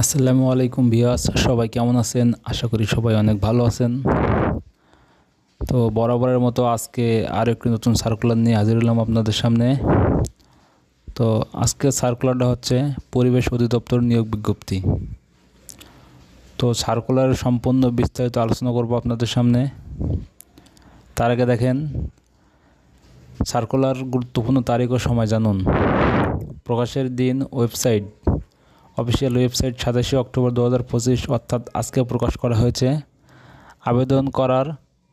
আসসালামু আলাইকুম ভিয়াস সবাই কেমন আছেন? আশা করি সবাই অনেক ভালো আছেন। তো বরাবরের মতো আজকে আর একটি নতুন সার্কুলার নিয়ে হাজির হলাম আপনাদের সামনে। তো আজকে সার্কুলারটা হচ্ছে পরিবেশ অধিদপ্তর নিয়োগ বিজ্ঞপ্তি। তো সার্কুলারের সম্পূর্ণ বিস্তারিত আলোচনা করব আপনাদের সামনে। তার আগে দেখেন সার্কুলার গুরুত্বপূর্ণ তারিখ ও সময় জানুন। প্রকাশের দিন ওয়েবসাইট অফিসিয়াল ওয়েবসাইট সাতাশে অক্টোবর দু হাজার পঁচিশ, অর্থাৎ আজকে প্রকাশ করা হয়েছে। আবেদন করার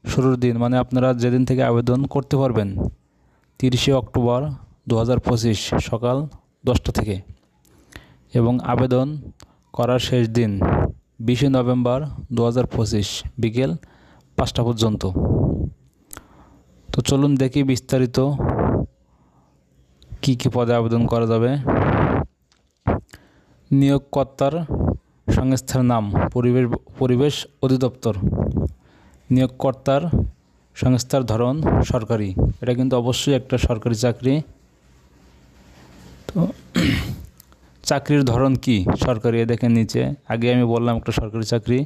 শুরুর দিন মানে আপনারা যেদিন থেকে আবেদন করতে পারবেন, তিরিশে অক্টোবর দু হাজার পঁচিশ, সকাল দশটা থেকে। এবং আবেদন করার শেষ দিন বিশে নভেম্বর দু হাজার পঁচিশ, বিকেল পাঁচটা পর্যন্ত। তো চলুন দেখি বিস্তারিত কী কী পদে আবেদন করা যাবে। নিয়োগকর্তার সংস্থার নাম পরিবেশ পরিবেশ অধিদপ্তর। নিয়োগকর্তার সংস্থার ধরন সরকারি। এটা কিন্তু অবশ্যই একটা সরকারি চাকরি। তো চাকরির ধরন কি? সরকারি দেখেন নিচে। আগে আমি বললাম একটা সরকারি চাকরি।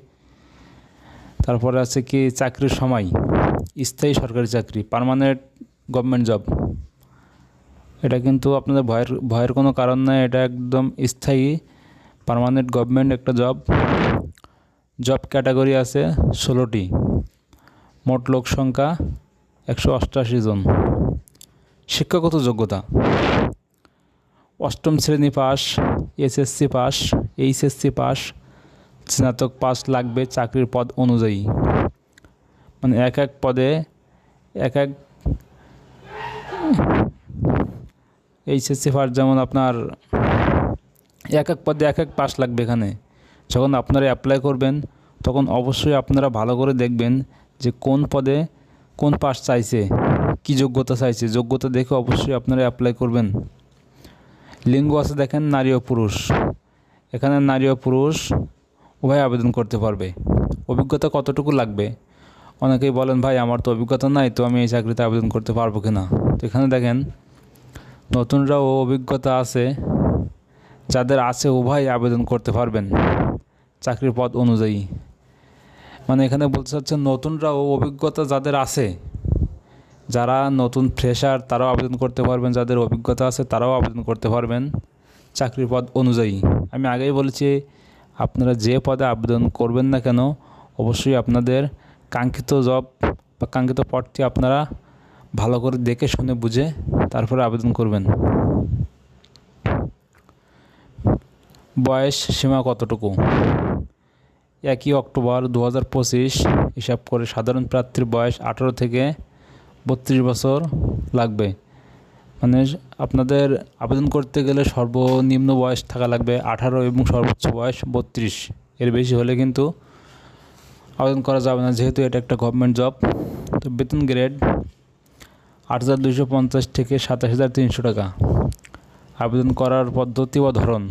তারপরে আছে কি চাকরির সময়। স্থায়ী সরকারি চাকরি পার্মানেন্ট গভর্নমেন্ট জব এটা কিন্তু আপনাদের ভয়ের ভয়ের কোনো কারণ নাই। এটা একদম স্থায়ী পার্মানেন্ট গভর্নমেন্ট একটা জব জব ক্যাটাগরি আছে ষোলোটি। মোট লোক সংখ্যা একশো অষ্টআশি জন। শিক্ষাগত যোগ্যতা। অষ্টম শ্রেণি pass SSC pass HSC pass স্নাতক পাস লাগবে চাকরির পদ অনুযায়ী। মানে এক এক পদে এক এক এইচএসসি পাস যেমন আপনার এক এক পদে এক এক পাস লাগবে এখানে। যখন আপনারা অ্যাপ্লাই করবেন, তখন অবশ্যই আপনারা ভালো করে দেখবেন যে কোন পদে কোন পাস চাইছে, কি যোগ্যতা চাইছে। যোগ্যতা দেখে অবশ্যই আপনারা অ্যাপ্লাই করবেন। লিঙ্গ আছে দেখেন, নারী ও পুরুষ। এখানে নারী ও পুরুষ উভয় আবেদন করতে পারবে। অভিজ্ঞতা কতটুকু লাগবে? অনেকেই বলেন, ভাই, আমার তো অভিজ্ঞতা নাই, তো আমি এই চাকরিতে আবেদন করতে পারব কি না তো এখানে দেখেন, নতুনরাও অভিজ্ঞতা আছে। যাদের আছে উভয় আবেদন করতে পারবেন চাকরির পদ অনুযায়ী। মানে এখানে বলতে চাচ্ছেন নতুনরাও অভিজ্ঞতা যাদের আছে, যারা নতুন ফ্রেশার তারাও আবেদন করতে পারবেন, যাদের অভিজ্ঞতা আছে তারাও আবেদন করতে পারবেন চাকরির পদ অনুযায়ী। আমি আগেই বলেছি, আপনারা যে পদে আবেদন করবেন না কেন, অবশ্যই আপনাদের কাঙ্ক্ষিত জব বা কাঙ্ক্ষিত পদটি আপনারা ভালো করে দেখে শুনে বুঝে তারপরে আবেদন করবেন। বয়স সীমা কতটুকু? একই অক্টোবর দু হাজার পঁচিশ, হিসাব করে সাধারণ প্রার্থীর বয়স আঠারো থেকে বত্রিশ বছর লাগবে। মানে আপনাদের আবেদন করতে গেলে সর্বনিম্ন বয়স থাকা লাগবে আঠারো এবং সর্বোচ্চ বয়স বত্রিশ। এর বেশি হলে কিন্তু আবেদন করা যাবে না, যেহেতু এটা একটা গভর্নমেন্ট জব তো বেতন গ্রেড আট হাজার দুশো পঞ্চাশ থেকে সাতাশ হাজার তিনশো টাকা। আবেদন করার পদ্ধতি বা ধরন?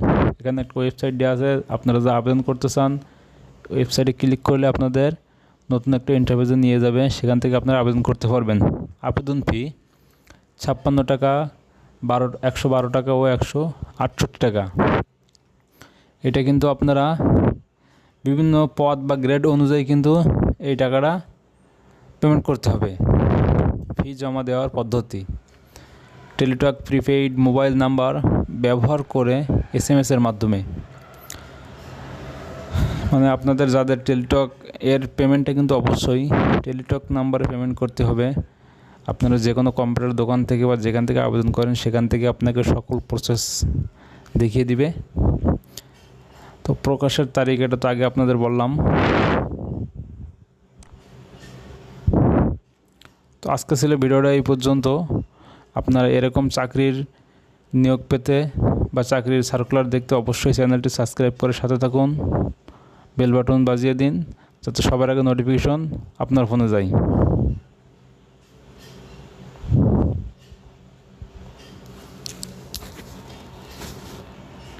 এখানে একটা ওয়েবসাইট দেওয়া আছে, আপনারা যা আবেদন করতে চান ওয়েবসাইটে ক্লিক করলে আপনাদের নতুন একটা ইন্টারভিউতে নিয়ে যাবে, সেখান থেকে আপনারা আবেদন করতে পারবেন। আবেদন ফি ছাপ্পান্ন টাকা, বারো, একশো বারো টাকা ও একশো আটষট্টি টাকা। এটা কিন্তু আপনারা বিভিন্ন পদ বা গ্রেড অনুযায়ী কিন্তু এই টাকাটা পেমেন্ট করতে হবে। ফি জমা দেওয়ার পদ্ধতি। টেলিটক প্রিপেইড মোবাইল নাম্বার ব্যবহার করে এস এম এসের মাধ্যমে। মানে আপনাদের যাদের টেলিটক এর পেমেন্টটা কিন্তু অবশ্যই, টেলিটক নাম্বারে পেমেন্ট করতে হবে। আপনারা যে কোনো কম্পিউটার দোকান থেকে বা যেখান থেকে আবেদন করেন, সেখান থেকে আপনাকে সকল প্রসেস দেখিয়ে দিবে। তো প্রকাশের তারিখ এটা তো আগে আপনাদের বললাম। তো আজকে ছিল ভিডিওটা এই পর্যন্ত। আপনারা এরকম চাকরির নিয়োগ পেতে বা চাকরির সার্কুলার দেখতে অবশ্যই চ্যানেলটি সাবস্ক্রাইব করে সাথে থাকুন। বেল বাটন বাজিয়ে দিন, যাতে সবার আগে নোটিফিকেশন আপনার ফোনে যায়।